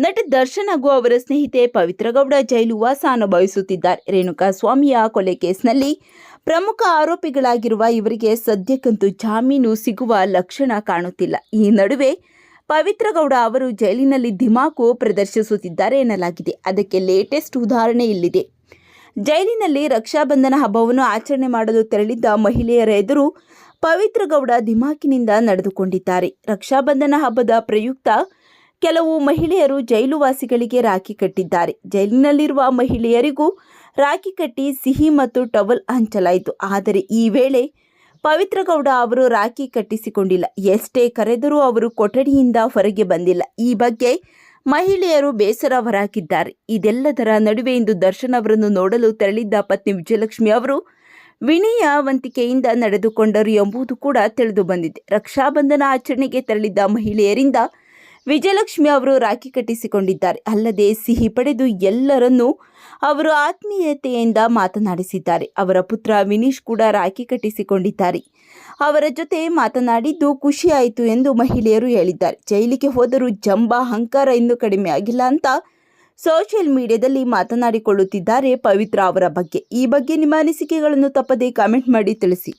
ನಟ ದರ್ಶನ್ ಹಾಗೂ ಅವರ ಸ್ನೇಹಿತೆ ಪವಿತ್ರಗೌಡ ಜೈಲು ವಾಸ ಅನುಭವಿಸುತ್ತಿದ್ದಾರೆ ರೇಣುಕಾ ಸ್ವಾಮಿಯ ಕೊಲೆ ಕೇಸ್ನಲ್ಲಿ ಪ್ರಮುಖ ಆರೋಪಿಗಳಾಗಿರುವ ಇವರಿಗೆ ಸದ್ಯಕ್ಕಂತೂ ಜಾಮೀನು ಸಿಗುವ ಲಕ್ಷಣ ಕಾಣುತ್ತಿಲ್ಲ. ಈ ನಡುವೆ ಪವಿತ್ರಗೌಡ ಅವರು ಜೈಲಿನಲ್ಲಿ ಧಿಮಾಕು ಪ್ರದರ್ಶಿಸುತ್ತಿದ್ದಾರೆ ಎನ್ನಲಾಗಿದೆ. ಅದಕ್ಕೆ ಲೇಟೆಸ್ಟ್ ಉದಾಹರಣೆ ಇಲ್ಲಿದೆ. ಜೈಲಿನಲ್ಲಿ ರಕ್ಷಾಬಂಧನ ಹಬ್ಬವನ್ನು ಆಚರಣೆ ಮಾಡಲು ತೆರಳಿದ್ದ ಮಹಿಳೆಯರ ಎದುರು ಪವಿತ್ರಗೌಡ ಧಿಮಾಕಿನಿಂದ ನಡೆದುಕೊಂಡಿದ್ದಾರೆ. ರಕ್ಷಾಬಂಧನ ಹಬ್ಬದ ಪ್ರಯುಕ್ತ ಕೆಲವು ಮಹಿಳೆಯರು ಜೈಲುವಾಸಿಗಳಿಗೆ ರಾಖಿ ಕಟ್ಟಿದ್ದಾರೆ. ಜೈಲಿನಲ್ಲಿರುವ ಮಹಿಳೆಯರಿಗೂ ರಾಖಿ ಕಟ್ಟಿ ಸಿಹಿ ಮತ್ತು ಟವಲ್ ಹಂಚಲಾಯಿತು. ಆದರೆ ಈ ವೇಳೆ ಪವಿತ್ರಗೌಡ ಅವರು ರಾಖಿ ಕಟ್ಟಿಸಿಕೊಂಡಿಲ್ಲ. ಎಷ್ಟೇ ಕರೆದರೂ ಅವರು ಕೊಠಡಿಯಿಂದ ಹೊರಗೆ ಬಂದಿಲ್ಲ. ಈ ಬಗ್ಗೆ ಮಹಿಳೆಯರು ಬೇಸರ ಹೊರಹಾಕಿದ್ದಾರೆ ಇದೆಲ್ಲದರ ನಡುವೆ ಇಂದು ದರ್ಶನ್ ಅವರನ್ನು ನೋಡಲು ತೆರಳಿದ್ದ ಪತ್ನಿ ವಿಜಯಲಕ್ಷ್ಮಿ ಅವರು ವಿನಯವಂತಿಕೆಯಿಂದ ನಡೆದುಕೊಂಡರು ಎಂಬುದು ಕೂಡ ತಿಳಿದು ಬಂದಿದೆ. ರಕ್ಷಾಬಂಧನ ಆಚರಣೆಗೆ ತೆರಳಿದ್ದ ಮಹಿಳೆಯರಿಂದ ವಿಜಯಲಕ್ಷ್ಮಿ ಅವರು ರಾಖಿ ಕಟ್ಟಿಸಿಕೊಂಡಿದ್ದಾರೆ. ಅಲ್ಲದೆ ಸಿಹಿ ಪಡೆದು ಎಲ್ಲರನ್ನೂ ಅವರು ಆತ್ಮೀಯತೆಯಿಂದ ಮಾತನಾಡಿಸಿದ್ದಾರೆ. ಅವರ ಪುತ್ರ ವಿನೀಶ್ ಕೂಡ ರಾಖಿ ಕಟ್ಟಿಸಿಕೊಂಡಿದ್ದಾರೆ. ಅವರ ಜೊತೆ ಮಾತನಾಡಿದ್ದು ಖುಷಿಯಾಯಿತು ಎಂದು ಮಹಿಳೆಯರು ಹೇಳಿದ್ದಾರೆ. ಜೈಲಿಗೆ ಹೋದರೂ ಜಂಬ ಅಹಂಕಾರ ಇನ್ನೂ ಕಡಿಮೆ ಆಗಿಲ್ಲ ಅಂತ ಸೋಷಿಯಲ್ ಮೀಡಿಯಾದಲ್ಲಿ ಮಾತನಾಡಿಕೊಳ್ಳುತ್ತಿದ್ದಾರೆ ಪವಿತ್ರ ಅವರ ಬಗ್ಗೆ. ಈ ಬಗ್ಗೆ ನಿಮ್ಮ ಅನಿಸಿಕೆಗಳನ್ನು ತಪ್ಪದೇ ಕಾಮೆಂಟ್ ಮಾಡಿ ತಿಳಿಸಿ.